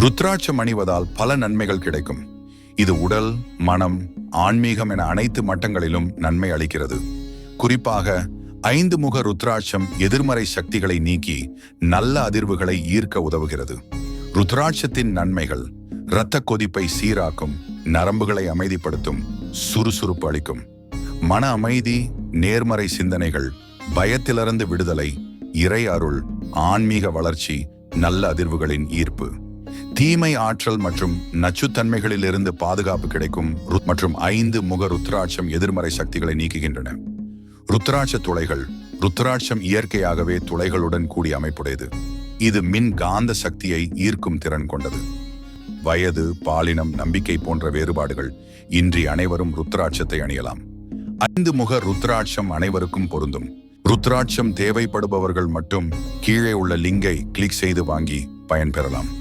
ருத்ராட்சம் அணிவதால் பல நன்மைகள் கிடைக்கும். இது உடல் மனம் ஆன்மீகம் என அனைத்து மட்டங்களிலும் நன்மை அளிக்கிறது. குறிப்பாக ஐந்து முக ருத்ராட்சம் எதிர்மறை சக்திகளை நீக்கி நல்ல அதிர்வுகளை ஈர்க்க உதவுகிறது. ருத்ராட்சத்தின் நன்மைகள் இரத்த கொதிப்பை சீராக்கும் நரம்புகளை அமைதிப்படுத்தும் சுறுசுறுப்பு அளிக்கும். மன அமைதி நேர்மறை சிந்தனைகள் பயத்திலிருந்து விடுதலை இறை அருள் ஆன்மீக வளர்ச்சி நல்ல அதிர்வுகளின் ஈர்ப்பு. தீமை ஆற்றல் மற்றும் நச்சுத்தன்மைகளிலிருந்து பாதுகாப்பு கிடைக்கும் மற்றும் ஐந்து முக ருத்ராட்சம் எதிர்மறை சக்திகளை நீக்குகின்றன. ருத்ராட்ச துளைகள் ருத்ராட்சம் இயற்கையாகவே துளைகளுடன் கூடிய அமைப்புடையது. இது மின் காந்த சக்தியை ஈர்க்கும் திறன் கொண்டது. வயது பாலினம் நம்பிக்கை போன்ற வேறுபாடுகள் இன்றி அனைவரும் ருத்ராட்சத்தை அணியலாம். ஐந்து முக ருத்ராட்சம் அனைவருக்கும் பொருந்தும். ருத்ராட்சம் தேவைப்படுபவர்கள் மட்டும் கீழே உள்ள லிங்கை கிளிக் செய்து வாங்கி பயன்பெறலாம்.